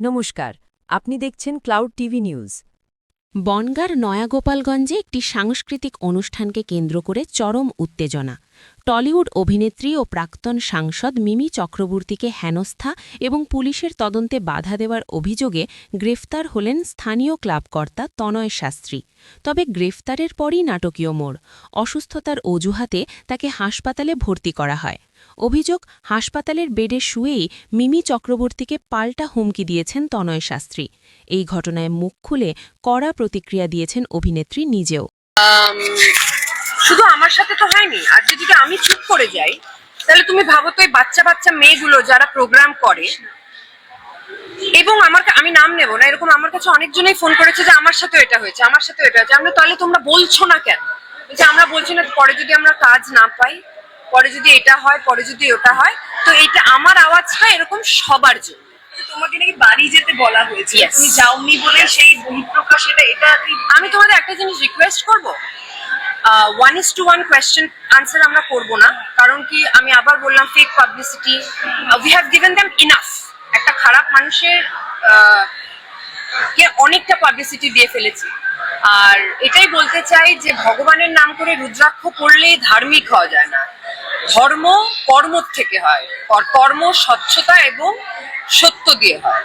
নমস্কার, আপনি দেখছেন ক্লাউড টিভি নিউজ। বনগাঁর নয়াগোপালগঞ্জে একটি সাংস্কৃতিক অনুষ্ঠানকে কেন্দ্র করে চরম উত্তেজনা। টলিউড অভিনেত্রী ও প্রাক্তন সাংসদ মিমি চক্রবর্তীকে হেনস্থা এবং পুলিশের তদন্তে বাধা দেওয়ার অভিযোগে গ্রেফতার হলেন স্থানীয় ক্লাবকর্তা তনয় শাস্ত্রী। তবে গ্রেফতারের পরই নাটকীয় মোড়। অসুস্থতার অজুহাতে তাকে হাসপাতালে ভর্তি করা হয়। অভিযোগ, হাসপাতালের বেডে শুয়েই মিমি চক্রবর্তীকে পাল্টা হুমকি দিয়েছেন তনয় শাস্ত্রী। এই ঘটনায় মুখ খুলে কড়া প্রতিক্রিয়া দিয়েছেন অভিনেত্রী নিজেও। শুধু আমার সাথে তো হয়নি, আর যদি আমি চুপ করে যাই, তাহলে তুমি ভাবো তো এই বাচ্চা বাচ্চা মেয়েগুলো যারা প্রোগ্রাম করে, এবং আমার আমি নাম নেব না, এরকম আমার কাছে অনেকজনই ফোন করেছে যে আমার সাথে এটা হয়েছে, আমার সাথে এটা হয়েছে। আমরা তাহলে তোমরা বলছো না কেন? যে আমরা বলছি না, পরে যদি আমরা কাজ না পাই পরে যদি এটা হয় পরে যদি ওটা হয় তো এটা আমার আওয়াজটা এরকম সবার জন্য। তোমাকে নাকি বাড়ি যেতে বলা হয়েছে। তুমি যাওনি বলে সেই বহিঃপ্রকাশ এটা এটা আমি তোমাদের একটা জিনিস রিকোয়েস্ট করব। One is to one question answer আমরা করব না কারণ কি আমি আবার বললাম fake publicity we have given them enough একটা খারাপ মানুষের কে অনেকটা পাবলিসিটি দিয়ে ফেলেছি। আর এটাই বলতে চাই যে ভগবানের নাম করে রুদ্রাক্ষ পড়লেই ধার্মিক হওয়া যায় না। ধর্ম কর্ম থেকে হয়। কর- কর্ম স্বচ্ছতা এবং সত্য দিয়ে হয়।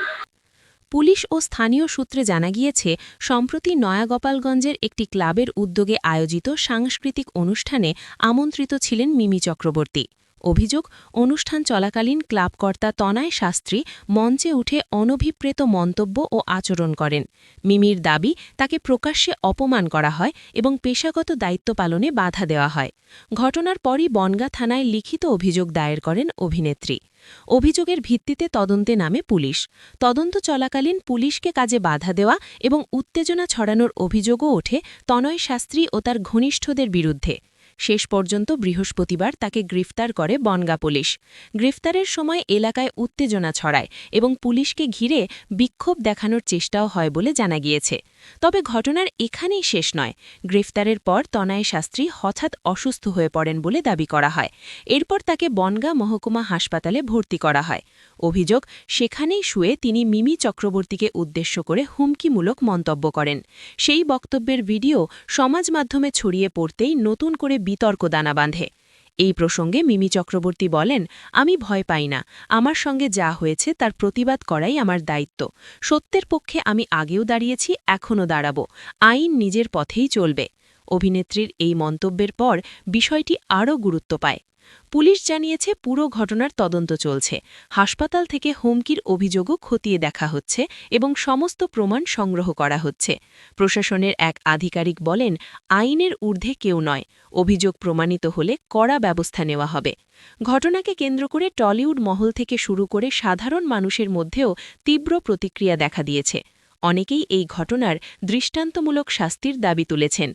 পুলিশ ও স্থানীয় সূত্রে জানা গিয়েছে, সম্প্রতি নয়াগোপালগঞ্জের একটি ক্লাবের উদ্যোগে আয়োজিত সাংস্কৃতিক অনুষ্ঠানে আমন্ত্রিত ছিলেন মিমি চক্রবর্তী। অভিযোগ, অনুষ্ঠান চলাকালীন ক্লাবকর্তা তনায় শাস্ত্রী মঞ্চে উঠে অনভিপ্রেত মন্তব্য ও আচরণ করেন। মিমির দাবি, তাকে প্রকাশ্যে অপমান করা হয় এবং পেশাগত দায়িত্ব পালনে বাধা দেওয়া হয়। ঘটনার পরই বনগা থানায় লিখিত অভিযোগ দায়ের করেন অভিনেত্রী। অভিযোগের ভিত্তিতে তদন্তে নামে পুলিশ। তদন্ত চলাকালীন পুলিশকে কাজে বাধা দেওয়া এবং উত্তেজনা ছড়ানোর অভিযোগও ওঠে তনয় শাস্ত্রী ও তার ঘনিষ্ঠদের বিরুদ্ধে। শেষ পর্যন্ত বৃহস্পতিবার তাকে গ্রেফতার করে বনগা পুলিশ। গ্রেফতারের সময় এলাকায় উত্তেজনা ছড়ায় এবং পুলিশকে ঘিরে বিক্ষোভ দেখানোর চেষ্টাও হয় বলে জানা গিয়েছে। তবে ঘটনার এখানেই শেষ নয়। গ্রেফতারের পর তনায় শাস্ত্রী হঠাৎ অসুস্থ হয়ে পড়েন বলে দাবি করা হয়। এরপর তাকে বনগা মহকুমা হাসপাতালে ভর্তি করা হয়। অভিযোগ, সেখানেই শুয়ে তিনি মিমি চক্রবর্তীকে উদ্দেশ্য করে হুমকিমূলক মন্তব্য করেন। সেই বক্তব্যের ভিডিও সমাজ মাধ্যমে ছড়িয়ে পড়তেই নতুন করে বিতর্ক দানা বাঁধে। এই প্রসঙ্গে মিমি চক্রবর্তী বলেন, আমি ভয় পাই না। আমার সঙ্গে যা হয়েছে তার প্রতিবাদ করাই আমার দায়িত্ব। সত্যের পক্ষে আমি আগেও দাঁড়িয়েছি, এখনও দাঁড়াব। আইন নিজের পথেই চলবে। অভিনেত্রীর এই মন্তব্যের পর বিষয়টি আরও গুরুত্ব পায়। পুলিশ জানিয়েছে পুরো ঘটনার তদন্ত চলছে। হাসপাতাল থেকে হুমকির অভিযোগও খতিয়ে দেখা হচ্ছে এবং সমস্ত প্রমাণ সংগ্রহ করা হচ্ছে। প্রশাসনের এক আধিকারিক বলেন, আইনের ঊর্ধ্বে কেউ নয়। অভিযোগ প্রমাণিত হলে কড়া ব্যবস্থা নেওয়া হবে। ঘটনাকে কেন্দ্র করে টলিউড মহল থেকে শুরু করে সাধারণ মানুষের মধ্যেও তীব্র প্রতিক্রিয়া দেখা দিয়েছে। অনেকেই এই ঘটনার দৃষ্টান্তমূলক শাস্তির দাবি তুলেছেন।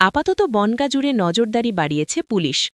আপাতত বনগা জুড়ে নজরদারি বাড়িয়েছে পুলিশ।